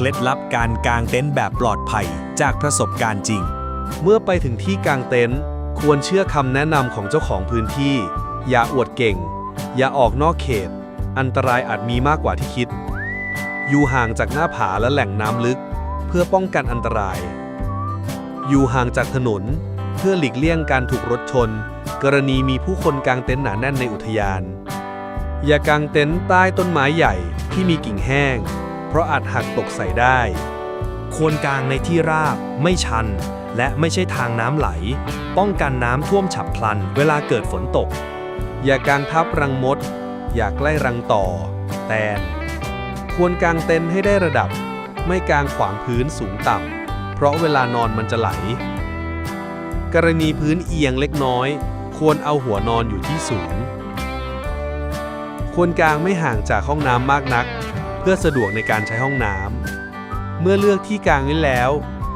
เคล็ดลับการกางเต็นท์แบบปลอดภัยจากประสบการณ์จริง เมื่อไปถึงที่กางเต็นท์ควรเชื่อคำแนะนำของเจ้าของพื้นที่ อย่าอวดเก่ง อย่าออกนอกเขต อันตรายอาจมีมากกว่าที่คิด อยู่ห่างจากหน้าผาและแหล่งน้ำลึก เพื่อป้องกันอันตราย อยู่ห่างจากถนน เพื่อหลีกเลี่ยงการถูกรถชน กรณีมีผู้คนกางเต็นท์หนาแน่นในอุทยาน อย่ากางเต็นท์ใต้ต้นไม้ใหญ่ที่มีกิ่งแห้ง เพราะอาจหักตกใส่ได้ ควรกางในที่ราบ ไม่ชัน และไม่ใช่ทางน้ำไหล ป้องกันน้ำท่วมฉับพลัน เวลาเกิดฝนตก อย่ากางทับรังมด อย่าใกล้รังต่อ แตน ควรกางเต็นท์ให้ได้ระดับ ไม่กางขวางพื้นสูงต่ำ เพราะเวลานอนมันจะไหล กรณีพื้นเอียงเล็กน้อย ควรเอาหัวนอนอยู่ที่สูง ควรกางไม่ห่างจากห้องน้ำมากนัก พื่อสะดวกในการใช้ห้องน้ำ เมื่อเลือกที่กางไว้แล้ว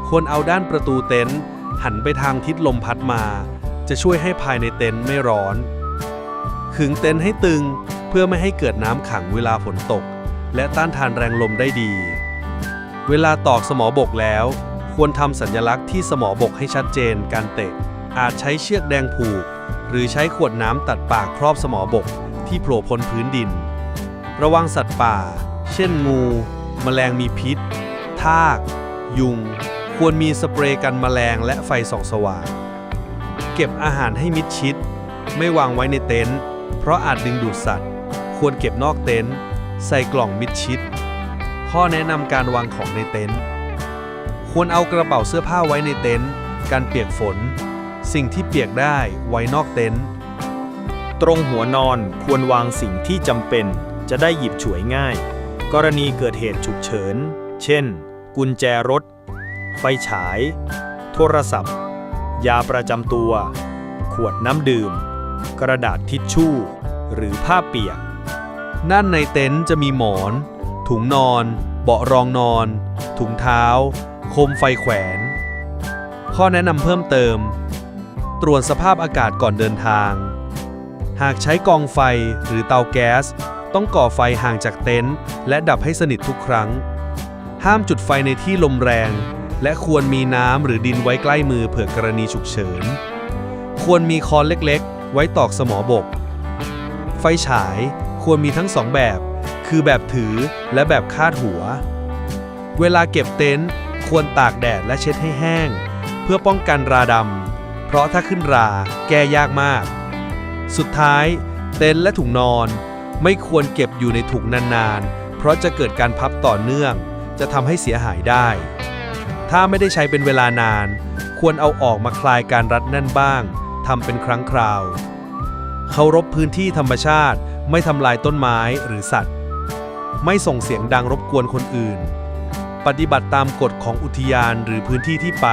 ควรเอาด้านประตูเต็นท์หันไปทางทิศลมพัดมา จะช่วยให้ภายในเต็นท์ไม่ร้อน ขึงเต็นท์ให้ตึงเพื่อไม่ให้เกิดน้ำขังเวลาฝนตก และต้านทานแรงลมได้ดี เวลาตอกสมอบกแล้ว ควรทำสัญลักษณ์ที่สมอบกให้ชัดเจนการเตะ อาจใช้เชือกแดงผูก หรือใช้ขวดน้ำตัดปากครอบสมอบกที่โผล่พ้นพื้นดิน ระวังสัตว์ป่า เช่นงู แมลงมีพิษ ทาก ยุง ควรมีสเปรย์กันแมลงและไฟส่องสว่าง เก็บอาหารให้มิดชิด ไม่วางไว้ในเต็นท์เพราะอาจดึงดูดสัตว์ ควรเก็บนอกเต็นท์ใส่กล่องมิดชิด ข้อแนะนำการวางของในเต็นท์ควรเอากระเป๋าเสื้อผ้าไว้ในเต็นท์การเปียกฝน สิ่งที่เปียกได้ไว้นอกเต็นท์ตรงหัวนอนควรวางสิ่งที่จำเป็นจะได้หยิบฉวยง่าย กรณีเกิดเหตุฉุกเฉิน เช่น กุญแจรถ ไฟฉาย โทรศัพท์ ยาประจำตัว ขวดน้ำดื่ม กระดาษทิชชู่ หรือผ้าเปียกด้านในเต็นท์จะมีหมอน ถุงนอน เบาะรองนอน ถุงเท้า โคมไฟแขวน ข้อแนะนำเพิ่มเติม ตรวจสภาพอากาศก่อนเดินทาง หากใช้กองไฟหรือเตาแก๊ส ต้องก่อไฟห่างจากเต็นท์และดับให้สนิททุกครั้ง ห้ามจุดไฟในที่ลมแรง และควรมีน้ำหรือดินไว้ใกล้มือเผื่อกรณีฉุกเฉิน ควรมีคอนเล็กๆ ไว้ตอกสมอบก ไฟฉายควรมีทั้งสองแบบ คือแบบถือและแบบคาดหัว เวลาเก็บเต็นท์ควรตากแดดและเช็ดให้แห้ง เพื่อป้องกันราดำเพราะถ้าขึ้นราแก้ยากมาก สุดท้าย เต็นท์และถุงนอน ไม่ควรเก็บอยู่ในถุงนานๆ เพราะจะเกิดการพับต่อเนื่อง จะทำให้เสียหายได้ ถ้าไม่ได้ใช้เป็นเวลานาน ควรเอาออกมาคลายการรัดแน่นบ้างทำเป็นครั้งคราว เคารพพื้นที่ธรรมชาติ ไม่ทำลายต้นไม้หรือสัตว์ ไม่ส่งเสียงดังรบกวนคนอื่น ปฏิบัติตามกฎของอุทยานหรือพื้นที่ที่ไป